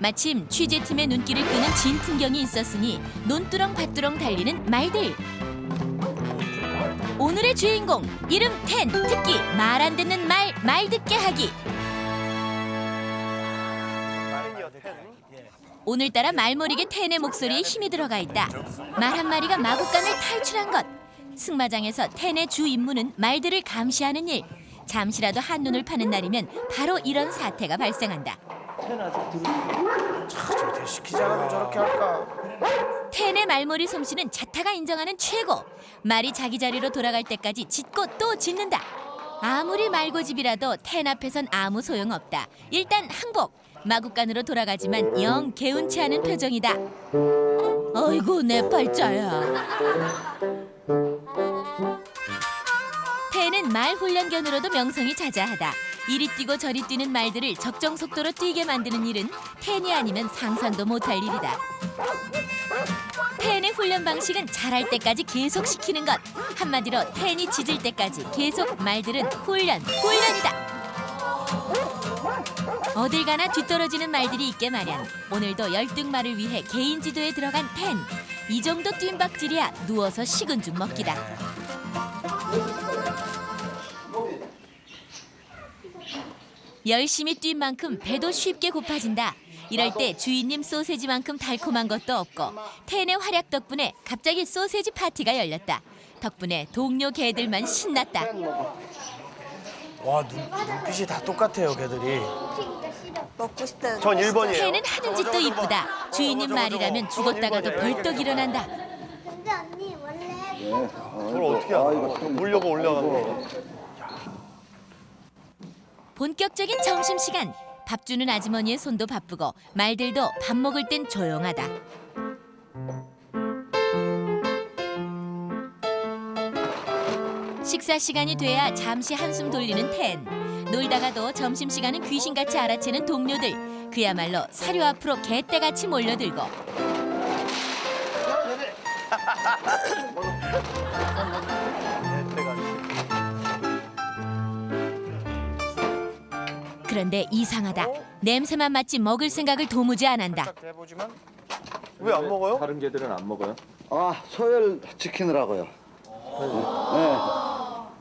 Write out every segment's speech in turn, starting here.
마침 취재팀의 눈길을 끄는 진 풍경이 있었으니 논두렁 밭두렁 달리는 말들. 오늘의 주인공 이름 텐 특기 말 안 듣는 말 말 듣게 하기. 오늘따라 말머리게 텐의 목소리에 힘이 들어가 있다. 말 한 마리가 마구간을 탈출한 것. 승마장에서 텐의 주 임무는 말들을 감시하는 일. 잠시라도 한눈을 파는 날이면 바로 이런 사태가 발생한다. 저렇게 시키지 않아도 저렇게 할까? 텐의 말머리 솜씨는 자타가 인정하는 최고. 말이 자기 자리로 돌아갈 때까지 짖고 또 짖는다. 아무리 말고집이라도 텐 앞에선 아무 소용없다. 일단 항복. 마구간으로 돌아가지만 영 개운치 않은 표정이다. 어이구 내 팔자야. 텐은 말 훈련견으로도 명성이 자자하다. 이리 뛰고 저리 뛰는 말들을 적정 속도로 뛰게 만드는 일은 텐이 아니면 상상도 못할 일이다. 텐의 훈련 방식은 잘할 때까지 계속 시키는 것. 한마디로 텐이 짖을 때까지 계속 말들은 훈련, 훈련이다. 어딜 가나 뒤떨어지는 말들이 있게 마련. 오늘도 열등말을 위해 개인 지도에 들어간 텐. 이 정도 뜀박질이야 누워서 식은 죽 먹기다. 열심히 뛴 만큼 배도 쉽게 고파진다. 이럴 때 주인님 소세지만큼 달콤한 것도 없고 텐의 활약 덕분에 갑자기 소세지 파티가 열렸다. 덕분에 동료 개들만 신났다. 와 눈, 눈빛이 다 똑같아요 걔들이. 먹고 싶다는 전 1번이에요. 텐은 하는 짓도 이쁘다. 주인님 말이라면 죽었다가도 벌떡 일어난다. 근데 언니 원래 그걸 어떻게 알아? 물려고 올려가고. 본격적인 점심시간. 밥 주는 아주머니의 손도 바쁘고 말들도 밥 먹을 땐 조용하다. 식사 시간이 돼야 잠시 한숨 돌리는 텐. 놀다가도 점심 시간은 귀신같이 알아채는 동료들. 그야말로 사료 앞으로 개떼같이 몰려들고 그런데 이상하다. 냄새만 맡지 먹을 생각을 도무지 안 한다. 딱 해보지만 왜 안 먹어요? 다른 개들은 안 먹어요? 아 소열 지키느라고요. 네.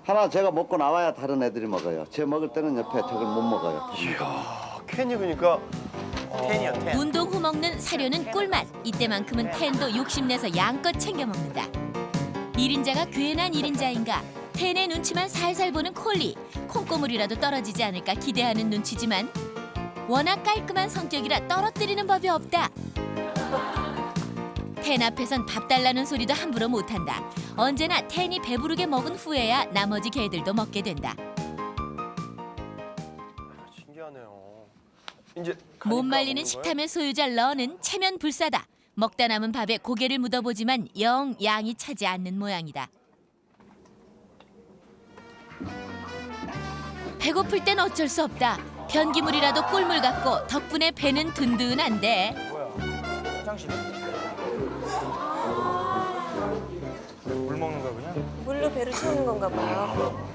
하나 제가 먹고 나와야 다른 애들이 먹어요. 제 먹을 때는 옆에 저걸 못 먹어요. 이야 캔이 그러니까 텐이야 텐. 운동 후 먹는 사료는 꿀맛. 이때만큼은 텐도 욕심내서 양껏 챙겨 먹는다. 일인자가 괜한 일인자인가 텐의 눈치만 살살 보는 콜리. 콩고물이라도 떨어지지 않을까 기대하는 눈치지만 워낙 깔끔한 성격이라 떨어뜨리는 법이 없다. 텐 앞에선 밥 달라는 소리도 함부로 못한다. 언제나 텐이 배부르게 먹은 후에야 나머지 개들도 먹게 된다. 신기하네요. 이제 못 가니까 말리는 먹는 거예요? 식탐의 소유자 러는 체면 불사다. 먹다 남은 밥에 고개를 묻어보지만 영 양이 차지 않는 모양이다. 배고플 땐 어쩔 수 없다. 변기물이라도 꿀물 같고 덕분에 배는 든든한데 뭐야? 화장실에? 물 먹는 거야 그냥? 물로 배를 채우는 건가 봐요.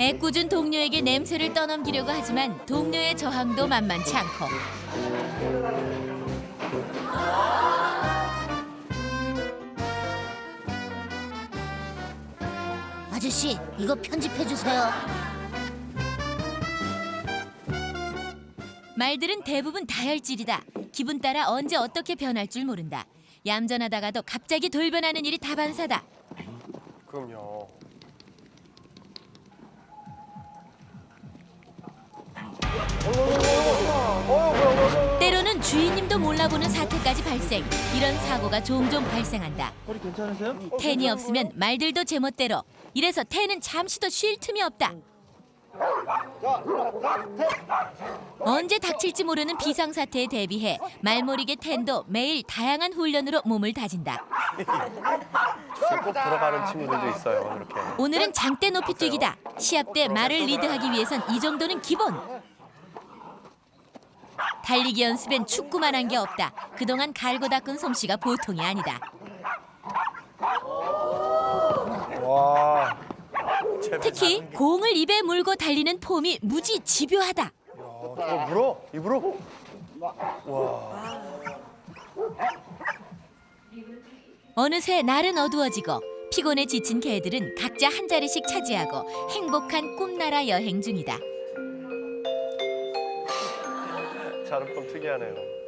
애꿎은 동료에게 냄새를 떠넘기려고 하지만 동료의 저항도 만만치 않고 아저씨 이거 편집해 주세요. 말들은 대부분 다혈질이다. 기분 따라 언제 어떻게 변할 줄 모른다. 얌전하다가도 갑자기 돌변하는 일이 다반사다. 그럼요. 때로는 주인님도 몰라보는 사태까지 발생. 이런 사고가 종종 발생한다. 허리 괜찮으세요? 텐이 없으면 말들도 제멋대로. 이래서 텐은 잠시도 쉴 틈이 없다. 언제 닥칠지 모르는 비상사태에 대비해 말모리게 텐도 매일 다양한 훈련으로 몸을 다진다. 꼭 들어가는 친구들도 있어요 그렇게. 오늘은 장대 높이 뛰기다. 시합 때 말을 리드하기 위해선 이 정도는 기본. 달리기 연습엔 축구만 한 게 없다. 그동안 갈고 닦은 솜씨가 보통이 아니다. 와. 제발 특히 게- 공을 입에 물고 달리는 폼이 무지 집요하다. 야, 저거 물어? 입으로? 어느새 날은 어두워지고 피곤에 지친 개들은 각자 한 자리씩 차지하고 행복한 꿈나라 여행 중이다. 자르펌 특이하네요.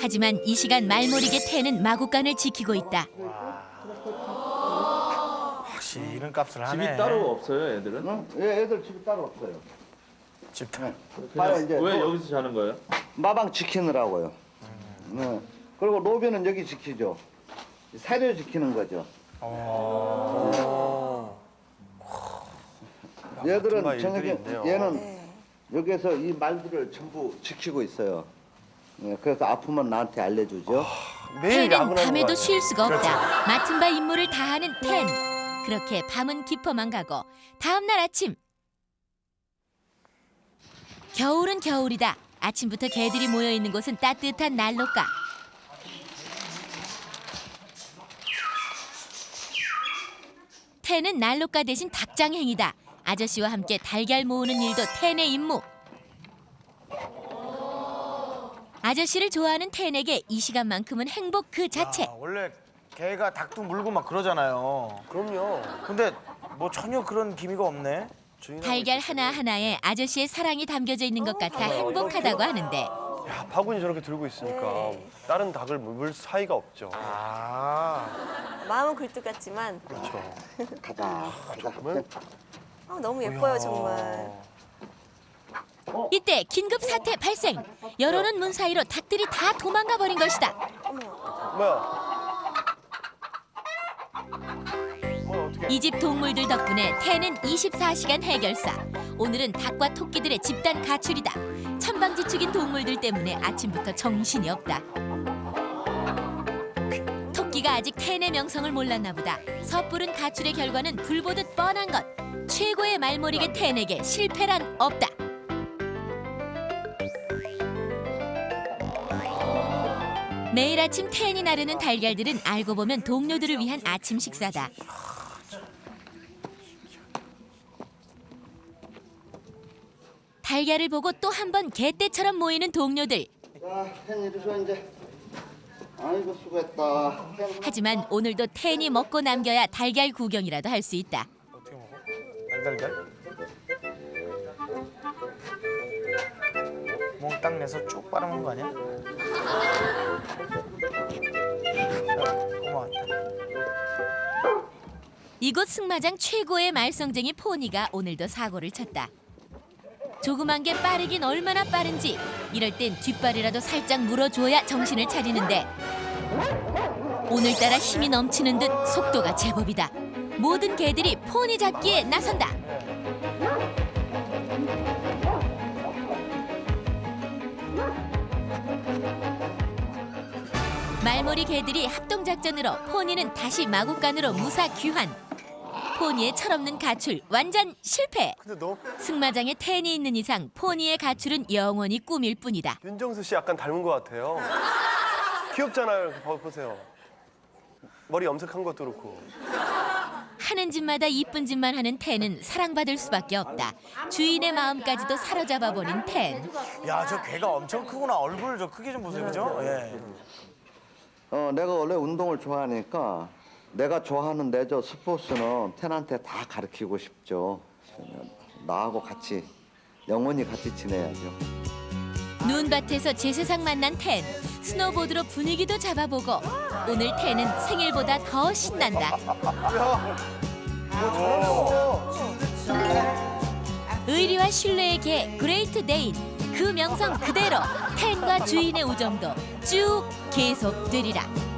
하지만 이 시간 말모리개 태는 마구간을 지키고 있다. 확실히 이런 값을 하네. 집이 따로 없어요, 애들은? 응? 예, 애들 집이 따로 없어요. 집 네. 봐요 이제 왜 노- 여기서 자는 거예요? 마방 지키느라고요. 네. 그리고 로비는 여기 지키죠. 사료 지키는 거죠. 어. 얘들은 저녁에 있네요. 얘는 네. 여기에서 이 말들을 전부 지키고 있어요. 네, 그래서 아프면 나한테 알려주죠. 매일 텐은 야근하는 거 밤에도? 쉴 수가 없다. 그렇죠. 맡은 바 임무를 다하는 텐. 그렇게 밤은 깊어만 가고 다음 날 아침 겨울은 겨울이다. 아침부터 개들이 모여 있는 곳은 따뜻한 난로가. 텐은 난로가 대신 닭장행이다. 아저씨와 함께 달걀 모으는 일도 텐의 임무. 아저씨를 좋아하는 텐에게 이 시간만큼은 행복 그 자체. 아, 원래 개가 닭도 물고 막 그러잖아요. 그럼요. 근데 뭐 전혀 그런 기미가 없네. 주인하고 달걀 있어요. 하나 하나에 아저씨의 사랑이 담겨져 있는 것 같아 행복하다고 하는데 야, 바구니 저렇게 들고 있으니까 네. 다른 닭을 물 사이가 없죠. 아. 마음은 굴뚝 같지만 그렇죠. 가자, 가자. 아, 너무 예뻐요 정말. 이때 긴급 사태 발생. 열어놓은 문 사이로 닭들이 다 도망가 버린 것이다. 뭐야? 뭐야 어떻게? 이 집 동물들 덕분에 태는 24시간 해결사. 오늘은 닭과 토끼들의 집단 가출이다. 천방지축인 동물들 때문에 아침부터 정신이 없다. 토끼가 아직 텐의 명성을 몰랐나 보다. 섣부른 가출의 결과는 불보듯 뻔한 것. 최고의 말모리개 텐에게 실패란 없다 매일 아침 텐이 나르는 달걀들은 알고 보면 동료들을 위한 아침 식사다. 달걀을 보고 또 한 번 개떼처럼 모이는 동료들. 자, hen 이리 줘 이제. 아이고 수고했다. 하지만 오늘도 텐이 먹고 남겨야 달걀 구경이라도 할 수 있다. 어떻게 먹어? 달달달? 몽땅 내서 쭉 빨아먹는 거 아니야? 이곳 승마장 최고의 말썽쟁이 포니가 오늘도 사고를 쳤다. 조그만 게 빠르긴 얼마나 빠른지 이럴 땐 뒷발이라도 살짝 물어줘야 정신을 차리는데 오늘따라 힘이 넘치는 듯 속도가 제법이다. 모든 개들이 포니 잡기에 나선다. 말머리 개들이 합동 작전으로 포니는 다시 마구간으로 무사 귀환. 포니의 철없는 가출 완전 실패. 근데 너 승마장에 텐이 있는 이상 포니의 가출은 영원히 꿈일 뿐이다. 윤정수 씨 약간 닮은 것 같아요. 귀엽잖아요. 봐- 보세요. 머리 염색한 것도 그렇고. 하는 짓마다 이쁜 짓만 하는 텐은 사랑받을 수밖에 없다. 주인의 마음까지도 사로잡아 버린 텐. 야, 저 개가 엄청 크구나. 얼굴 저 크게 좀 보세요. 그죠? 예. 어, 내가 원래 운동을 좋아하니까 내가 좋아하는 내저 스포츠는 텐한테 다 가르치고 싶죠. 나하고 같이 영원히 같이 지내야죠. 눈밭에서 제 세상 만난 텐. 스노보드로 분위기도 잡아보고 오늘 텐은 생일보다 더 신난다. 의리와 신뢰의 개 그레이트 데인 그 명성 그대로 텐과 주인의 우정도 쭉 계속되리라.